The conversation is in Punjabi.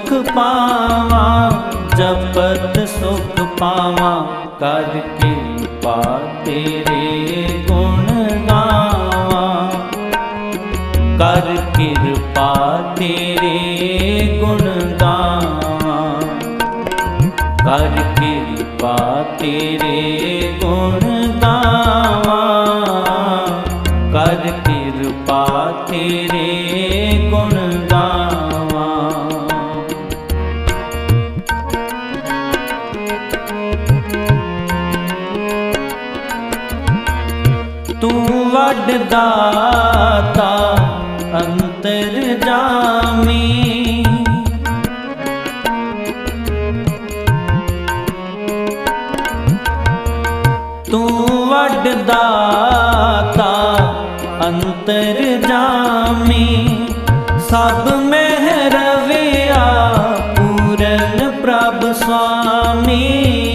ਸੁਖ ਪਾਵਾਂ, ਜਪਤ ਸੁਖ ਪਾਵਾਂ, ਕਰ ਕਿਰਪਾ ਤੇਰੇ ਗੁਣ ਗਾਵਾਂ। ਕਰ ਕਿਰਪਾ ਤੇਰੇ ਗੁਣ ਗਾਵਾਂ। ਕਰ ਕਿਰਪਾ ਤੇਰੇ ਗੁਣ ਗਾਵਾਂ। ਕਰ ਕਿਰਪਾ ਤੇਰੇ ਤੂੰ ਵੱਡ ਦਾਤਾ ਅੰਤਰ ਜਾਮੀ। ਤੂੰ ਵੱਡ ਦਾਤਾ ਅੰਤਰ ਜਾਮੀ। ਸਭ ਮਹਿਰਵਿਆ, ਪੂਰਨ ਪ੍ਰਭ ਸੁਆਮੀ